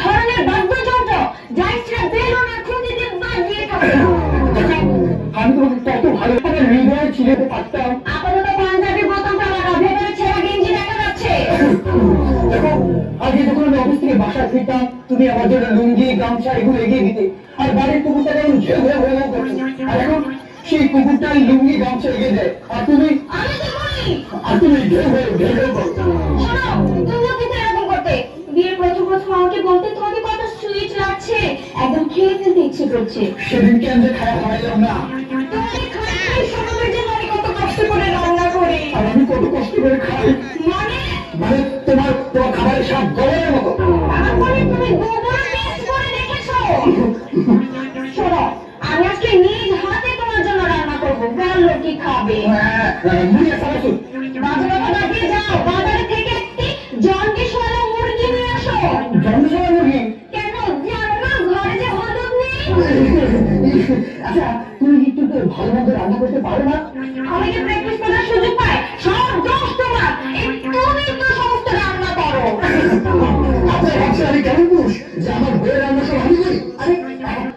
ধরনের বাদ্যযন্ত্র যা ইচ্ছা বেল না খুঁজে দিয়ে বাজিয়ে আমি তোমাকে কত ভালো করে হৃদয়ে ছিঁড়ে পারতাম আপাতত পাঞ্জাবি বোতামটা লাগা ভেতরে ছেঁড়া গেঞ্জি দেখা যাচ্ছে। আগে যখন আমি অফিস থেকে বাসা ফিরতাম তুমি আমার জন্য লুঙ্গি গামছা এগুলো এগিয়ে দিতে আর বাড়ির কুকুরটা কেমন ঘেউ ঘেউ ঘেউ করছে। আর এখন সেই কুকুরটা লুঙ্গি গামছা এগিয়ে দেয়। আর তুমি? আর তুমি ঘেউ ঘেউ ঘেউ ঘেউ প্রথম প্রথম আমাকে বলতে তোমাকে কত সুইট লাগছে। একদম খেয়ে ফেলতে ইচ্ছে করছে। সেদিনকে আমি যে খাওয়া না তোমাকে খাই সময়ের জন্য আমি কত কষ্ট করে রান্না করি। আর আমি কত কষ্ট করে খাই। মানে? মানে তোমার তোমার খাবারের সব গলার মতো। আমার তুমি গোবর টেস্ট করে দেখেছ শোনো আমি আজকে নিজ হাতে তোমার জন্য রান্না করব। বলল কি খাবে। বাজে কথা আচ্ছা তুমি একটু ভালো মন্দ রান্না করতে পারো না? আমাকে প্র্যাকটিস করার সুযোগ পায়। সব দোষ তোমার। তুমি তো সমস্ত রান্না করো। আপনার ভাবছেন আমি কেমন পুরুষ যে আমার বইয়ের রান্না সব আমি করি। আরে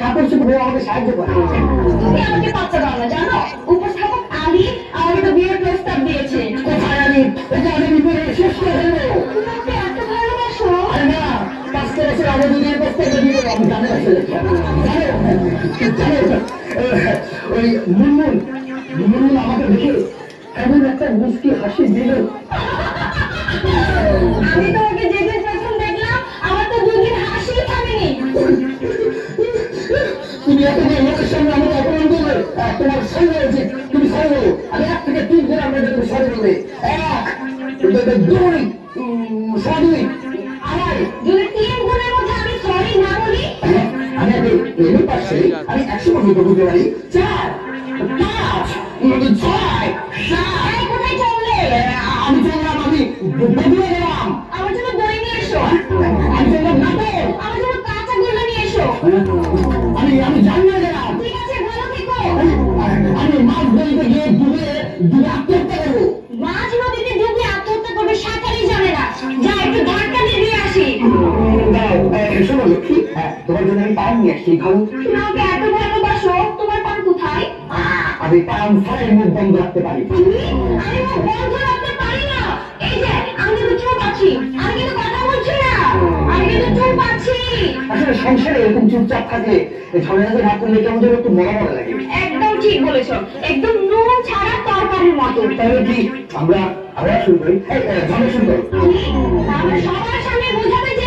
কাপড় চোপড় বউ আমাকে সাহায্য করে। তুমি আমাকে পাত্তা দাও না জানো? উপস্থাপক আলী আমাকে তো বিয়ের প্রস্তাব দিয়েছে। কোথায় আমি এটা আমি বিপদে শেষ করে দেবো। এত ভালোবাসো? আরে না পাঁচটা বছর আগে যদি ওই মুনমুন মুনমুন আমাকে দেখে এমন একটা মিষ্টি হাসি দিল আমি দেখলাম আমার তো দুদিন হাসি থামেনি। তুমি এত যে লোকের সামনে আমাকে অপমান করবে তোমার তুমি আমি এক থেকে তিন দিন আমরা তুমি সই করবে এক দুই, দুই উম, যদি তিন গুণের মধ্যে আমি সরি না বলি? আমি আগে এমনি পাশে আমি একশো পর্যন্ত বুঝতে পারি চার পাঁচ ছয় সাত। কোথায় চললে আমি চললাম আমি বদলে গেলাম। আমার জন্য দই নিয়ে এসো। আমি চললাম নাটক আমার জন্য কাঁচা গোল্লা নিয়ে এসো। আমি আমি জানিয়ে গেলাম। ঠিক আছে ভালো থেকো। আমি মাছ ধরতে গিয়ে ডুবে ডুবে শোনো লক্ষ্মী হ্যাঁ, তোমার জন্য আমি পান নিয়ে আসছি খাব তুমি আমাকে এত ভালোবাসো তোমার পান কোথায়? আমি পান ছাড়াই মুখ বন্ধ রাখতে পারি। আমি মুখ বন্ধ রাখতে পারি না। এই যে আমি কিন্তু চুপ আছি আমি কিন্তু কথা বলছি না। আমি কিন্তু চুপ আছি। আসলে সংসারে এরকম চুপচাপ থাকলে ঝগড়াঝাটি না করলে কেমন যেন একটু মজা মজা লাগে। একদম ঠিক বলেছ। একদম নুন ছাড়া তরকারির মতো। তাহলে কি আমরা আমরা শুরু করি? ঝগড়া শুরু করো। তাহলে সবার সামনে বোঝাতে